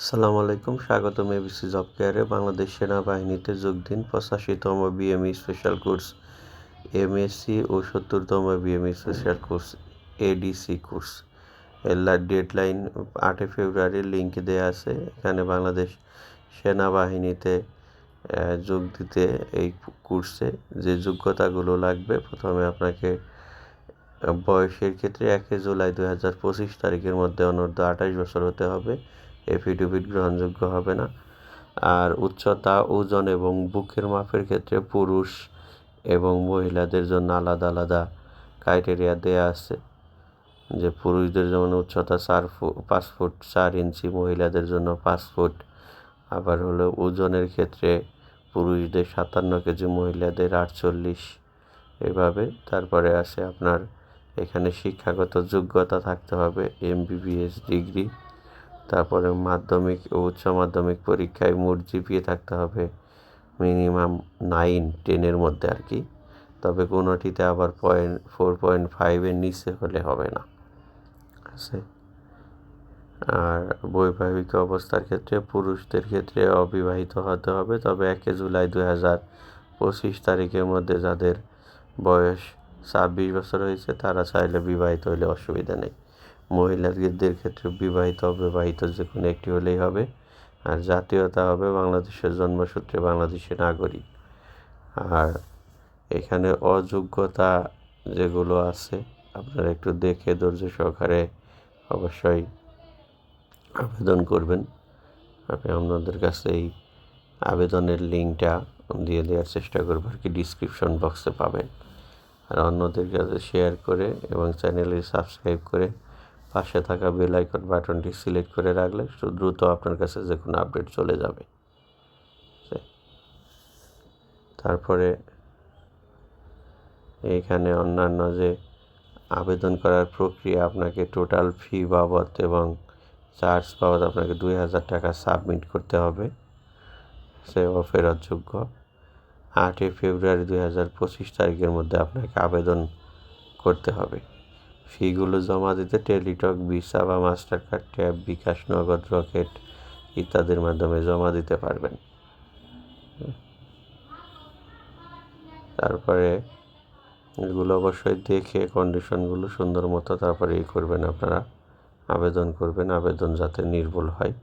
আসসালামু আলাইকুম, স্বাগতম এবিসি জব কেয়ারে। বাংলাদেশ সেনাবাহিনীতে যোগ দিন পঁচাশিতম বিএমই স্পেশাল কোর্স, এমএসসি ও সত্তরতম BME special course, ADC course. এর ডেডলাইন আটই ফেব্রুয়ারি লিঙ্ক দেওয়া আছে। এখানে বাংলাদেশ সেনাবাহিনীতে যোগ দিতে এই কোর্সে যে যোগ্যতাগুলো লাগবে, প্রথমে আপনাকে বয়সের ক্ষেত্রে একে জুলাই দু হাজার পঁচিশ তারিখের মধ্যে অনূর্ধ্ব আঠাশ বছর হতে হবে। এফিডেভিট গ্রহণযোগ্য হবে না। আর উচ্চতা, ওজন এবং বুকের মাপের ক্ষেত্রে পুরুষ এবং মহিলাদের জন্য আলাদা আলাদা ক্রাইটেরিয়া দেয়া আছে। যে পুরুষদের যেমন উচ্চতা চার ফুট পাঁচ ফুট চার ইঞ্চি, মহিলাদের জন্য পাঁচ ফুট। আবার হলো ওজনের ক্ষেত্রে পুরুষদের সাতান্ন কেজি, মহিলাদের আটচল্লিশ। এভাবে তারপরে আসে আপনার এখানে শিক্ষাগত যোগ্যতা থাকতে হবে এম এমবিবিএস ডিগ্রি তারপরে মাধ্যমিক ও উচ্চ মাধ্যমিক পরীক্ষায় মোট জিপিএ থাকতে হবে মিনিমাম নাইন টেনের মধ্যে আর কি। তবে কোনোটিতে আবার পয়েন্ট, ফোর পয়েন্ট ফাইভের নিচে হলে হবে না। আছে? আর বৈবাহিক অবস্থার ক্ষেত্রে পুরুষদের ক্ষেত্রে অবিবাহিত হতে হবে। তবে একে জুলাই দু হাজার পঁচিশ তারিখের মধ্যে যাদের বয়স ছাব্বিশ বছর হয়েছে, তারা চাইলে বিবাহিত হলে অসুবিধা নেই। মহিলাদের ক্ষেত্রে বিবাহিত অবিবাহিত যে কোনো একটি হলেই হবে। আর জাতীয়তা হবে বাংলাদেশের জন্মসূত্রে বাংলাদেশের নাগরিক। আর এখানে অযোগ্যতা যেগুলো আছে, আপনারা একটু দেখে ধৈর্য সহকারে অবশ্যই আবেদন করবেন। আমি আপনাদের কাছে এই আবেদনের লিঙ্কটা দিয়ে দেওয়ার চেষ্টা করব, আর কি ডিসক্রিপশন বক্সে পাবেন। আর অন্যদের কাছে শেয়ার করে এবং চ্যানেলে সাবস্ক্রাইব করে পাশে থাকা বেল আইকন বাটনটি সিলেক্ট করে রাখলে দ্রুত আপনার কাছে যে কোনো আপডেট চলে যাবে। তারপরে এইখানে অন্যান্য যে আবেদন করার প্রক্রিয়া, আপনাকে টোটাল ফি বাবদ এবং চার্জ বাবদ আপনাকে দুই হাজার টাকা সাবমিট করতে হবে। সে ফেরতযোগ্য আটই ফেব্রুয়ারি দুই হাজার পঁচিশ তারিখের মধ্যে আপনাকে আবেদন করতে হবে। ফিগুলো জমা দিতে টেলিটক, ভিসা বা Mastercard tab, bKash, Nagad, Rocket ইত্যাদির মাধ্যমে জমা দিতে পারবেন। তারপরে এগুলো অবশ্যই দেখে কন্ডিশনগুলো সুন্দর মতো তারপরে ই করবেন আপনারা। আবেদন করবেন, আবেদন যাতে নির্ভুল হয়।